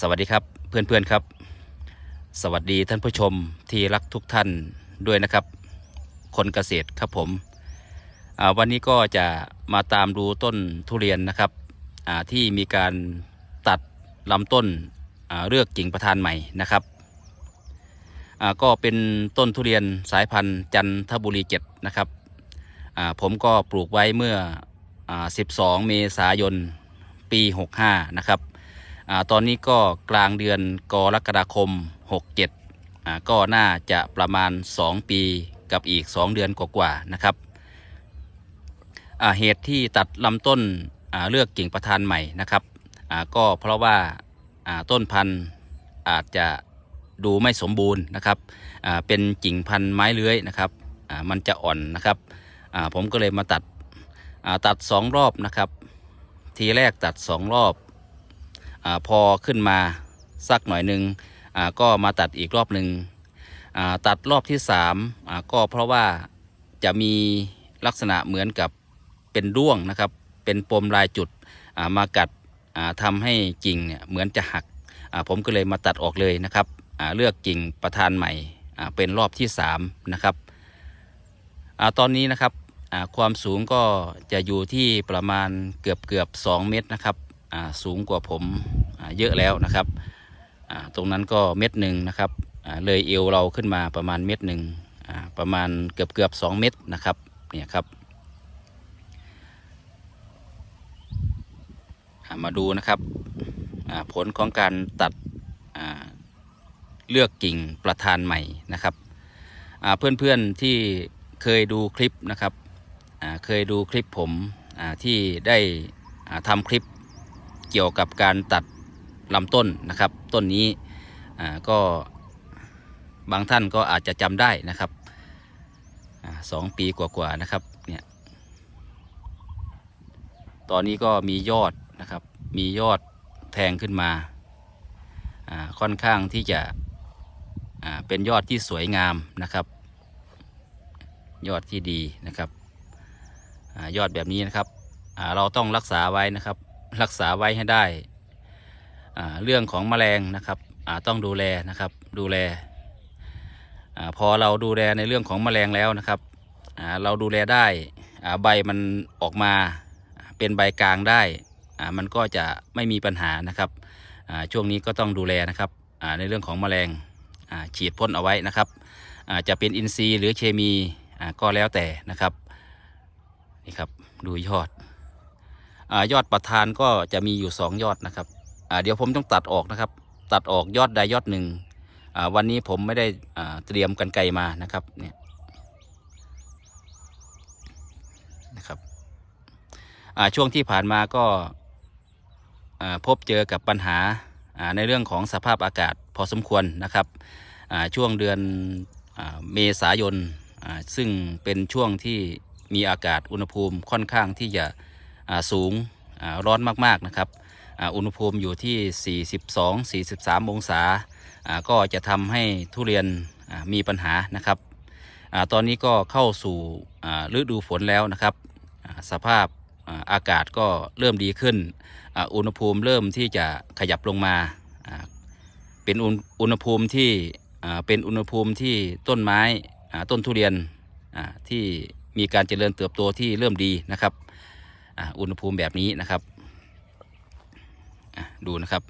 สวัสดีครับเพื่อนๆครับ สวัสดีท่านผู้ชมที่รักทุกท่านด้วยนะครับ คนเกษตรครับผมวันนี้ก็จะมาตามดูต้นทุเรียนนะครับที่มีการตัดลำต้นเลือกกิ่งประธานใหม่นะครับก็เป็นต้นทุเรียนสายพันธุ์จันทบุรีเจ็ดนะครับผมก็ปลูกไว้เมื่อ 12 เมษายนปี 65 นะครับ อาตอนนี้ก็กลางเดือนกรกฎาคม 67อ่าก็น่าจะประมาณ 2 ปีกับอีก 2 เดือนกว่าๆนะครับอ่าเหตุที่ตัดลำต้นอ่าเลือกกิ่งประธานใหม่นะครับอ่าก็เพราะว่าอ่าต้นพันธุ์อาจจะดูไม่สมบูรณ์นะครับอ่าเป็นกิ่งพันธุ์ไม้เลื้อยนะครับอ่ามันจะอ่อนนะครับอ่าผมก็เลยมาตัดอ่าตัด 2 รอบนะครับ ทีแรกตัด 2 รอบ อพอขึ้นมาสักหน่อยหนึ่งก็มาตัดอีกรอบหนึ่งตัดรอบที่สามก็เพราะว่าจะมีลักษณะเหมือนกับเป็นด้วงนะครับ เป็นปมลายจุดามากัดอ่าทำให้กิ่งเนี่ยเหมือนจะหักผมก็เลยมาตัดออกเลยนะครับเลือกกิ่งประธานใหม่เป็นรอบที่สามนะครับอตอนนี้นะครับความสูงก็จะอยู่ที่ประมาณเกือบเกือบสองเมตรนะครับ สูงกว่าผมเยอะแล้วนะครับ ตรงนั้นก็เม็ดหนึ่งนะครับเลยเอวเราขึ้นมาประมาณเม็ดหนึ่งประมาณเกือบเกือบสองเม็ดนะครับเนี่ยครับมาดูนะครับผลของการตัดเลือกกิ่งประธานใหม่นะครับอ่าเพื่อนๆที่เคยดูคลิปนะครับเคยดูคลิปผมที่ได้ทำคลิป เกี่ยวกับการตัดลำต้นนะครับ ต้นนี้ก็บางท่านก็อาจจะจำได้นะครับอสองปีกว่าๆนะครับเนี่ยตอนนี้ก็มียอดนะครับ มียอดแทงขึ้นมาค่อนข้างที่จะเป็นยอดที่สวยงามนะครับ ยอดที่ดีนะครับอยอดแบบนี้นะครับเราต้องรักษาไว้นะครับ รักษาไว้ให้ได้ เรื่องของแมลงนะครับต้องดูแลนะครับดูแลอพอเราดูแลในเรื่องของแมลงแล้วนะครับเราดูแลได้ใบมันออกมาเป็นใบกลางได้มันก็จะไม่มีปัญหานะครับช่วงนี้ก็ต้องดูแลนะครับในเรื่องของแมลงฉีดพ่นเอาไว้นะครับจะเป็นอินทรีย์หรือเคมีก็แล้วแต่นะครับนี่ครับดูยอด ยอดประธานก็จะมีอยู่ 2 ยอดนะครับเดี๋ยวผมต้องตัดออกนะครับ ตัดออกยอดใดยอดหนึ่งวันนี้ผมไม่ได้เตรียมกันไกรมานะครับเนี่ยนะครับช่วงที่ผ่านมาก็พบเจอกับปัญหาในเรื่องของสภาพอากาศพอสมควรนะครับช่วงเดือนเมษายนซึ่งเป็นช่วงที่มีอากาศอุณหภูมิค่อนข้างที่จะ สูงร้อนมากๆนะครับอุณหภูมิอยู่ที่ 42-43 องศาอ่าก็จะทำให้ทุเรียนมีปัญหานะครับตอนนี้ก็เข้าสู่ฤดูฝนแล้วนะครับ สภาพอากาศก็เริ่มดีขึ้น อุณหภูมิเริ่มที่จะขยับลงมา เป็นอุณหภูมิที่เป็นอุณหภูมิที่ต้นไม้ต้นทุเรียนที่มีการเจริญเติบโตที่เริ่มดีนะครับ อุณหภูมิแบบนี้นะครับดูนะครับ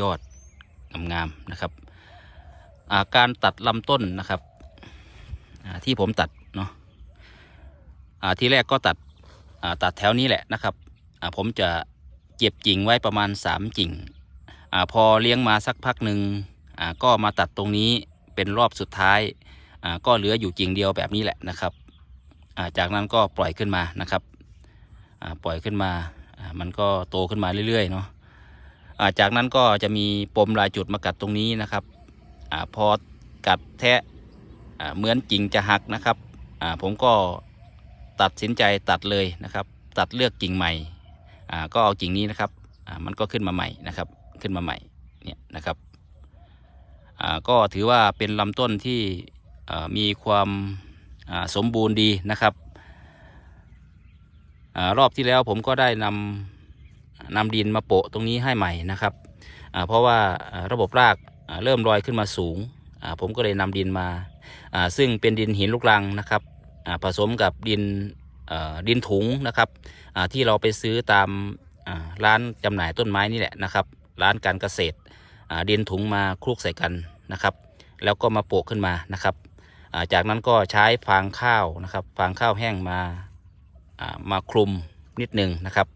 ยอดงามๆนะครับาการตัดลำต้นนะครับที่ผมตัดเนาะที่แรกก็ตัดตัดแถวนี้แหละนะครับผมจะเก็บกิ่งไว้ประมาณ 3 กิ่งอพอเลี้ยงมาสักพักหนึ่งก็มาตัดตรงนี้เป็นรอบสุดท้ายก็เหลืออยู่กิ่งเดียวแบบนี้แหละนะครับ จากนั้นก็ปล่อยขึ้นมานะครับปล่อยขึ้นมามันก็โตขึ้นมาเรื่อยๆเนาะจากนั้นก็จะมีปมลายจุดมากัดตรงนี้นะครับอพอกัดแทะเหมือนกิ่งจะหักนะครับผมก็ตัดสินใจตัดเลยนะครับ ตัดเลือกกิ่งใหม่ก็เอากิ่งนี้นะครับมันก็ขึ้นมาใหม่นะครับขึ้นมาใหม่เนี่ยนะครับก็ถือว่าเป็นลำต้นที่มีความ สมบูรณ์ดีนะครับอรอบที่แล้วผมก็ได้นนำดินมาโปะตรงนี้ให้ใหม่นะครับเพราะว่าระบบรากเริ่มลอยขึ้นมาสูง ผมก็เลยนำดินมา ซึ่งเป็นดินหินลูกรังนะครับผสมกับดินดินถุงนะครับที่เราไปซื้อตามร้านจำหน่ายต้นไม้นี่แหละนะครับ ร้านการเกษตรดินถุงมาคลุกใส่กันนะครับ แล้วก็มาโปะขึ้นมานะครับ จากนั้นก็ใช้ฟางข้าวนะครับ ฟางข้าวแห้งมาามาคลุมนิดนึงนะครับ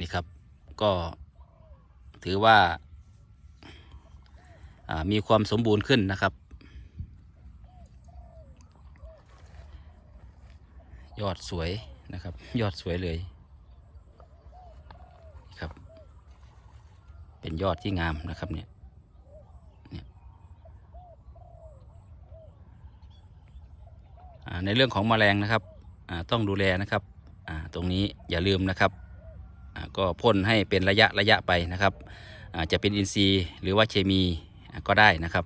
นี่ครับก็ถือว่าามีความสมบูรณ์ขึ้นนะครับ ยอดสวยนะครับ ยอดสวยเลยครับ เป็นยอดที่งามนะครับเนี่ยอ่า ในเรื่องของแมลงนะครับอ่าต้องดูแลนะครับอ่าตรงนี้อย่าลืมนะครับอ่าก็พ่นให้เป็นระยะระยะไปนะครับอ่าจะเป็นอินทรีย์หรือว่าเคมีก็ได้นะครับ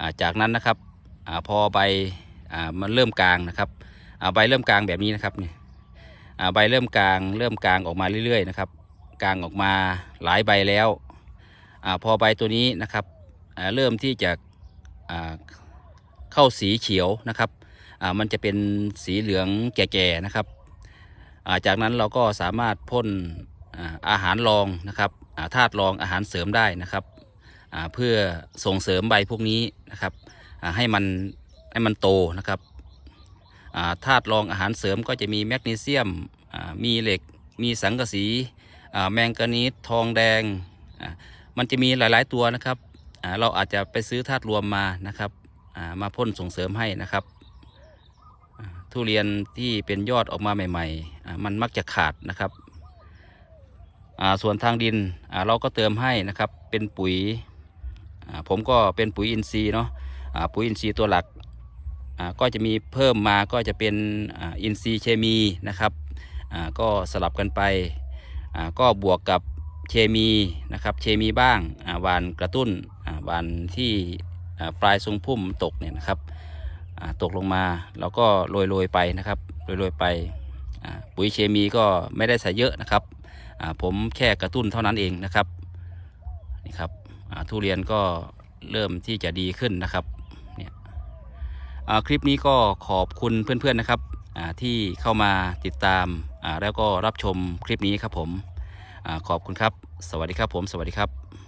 อ่าจากนั้นนะครับอาพอใบอ่ามันเริ่มกลางนะครับอ่าใบเริ่มกลางแบบนี้นะครับเนี่ยอ่าใบเริ่มกลางเริ่มกลางออกมาเรื่อยๆนะครับกลางออกมาหลายใบแล้วอาพอใบตัวนี้นะครับอ่าเริ่มที่จะอ่าเข้าสีเขียวนะครับ มันจะเป็นสีเหลืองแก่ๆนะครับาจากนั้นเราก็สามารถพ่นอาหารรองนะครับาธาตุรองอาหารเสริมได้นะครับเพื่อส่งเสริมใบพวกนี้นะครับให้มันให้มันโตนะครับาธาตุรองอาหารเสริมก็จะมีแมกนีเซียมมีเหล็ก มีสังกะสีแมงกานีสทองแดง มันจะมีหลายๆตัวนะครับ เราอาจจะไปซื้อธาตุรวมมานะครับมาพ่นส่งเสริมให้นะครับ ทุเรียนที่เป็นยอดออกมาใหม่ๆ มันมักจะขาดนะครับ ส่วนทางดินเราก็เติมให้นะครับ เป็นปุ๋ย ผมก็เป็นปุ๋ยอินทรีย์เนาะปุ๋ยอินทรีย์ตัวหลัก ก็จะมีเพิ่มมาก็จะเป็นอินทรีย์เคมีนะครับ ก็สลับกันไป ก็บวกกับเคมีนะครับเคมีบ้างหวานกระตุ้นหวานที่ปลายทรงพุ่มตกเนี่ยนะครับ ตกลงมาเราก็โรยโรยๆไปนะครับโรยโรยๆไปปุ๋ยเคมีก็ไม่ได้ใส่เยอะนะครับผมแค่กระตุ้นเท่านั้นเองนะครับนี่ครับทุเรียนก็เริ่มที่จะดีขึ้นนะครับเนี่ยคลิปนี้ก็ขอบคุณเพื่อนๆนะครับที่เข้ามาติดตามแล้วก็รับชมคลิปนี้ครับผมอขอบคุณครับ สวัสดีครับผม สวัสดีครับ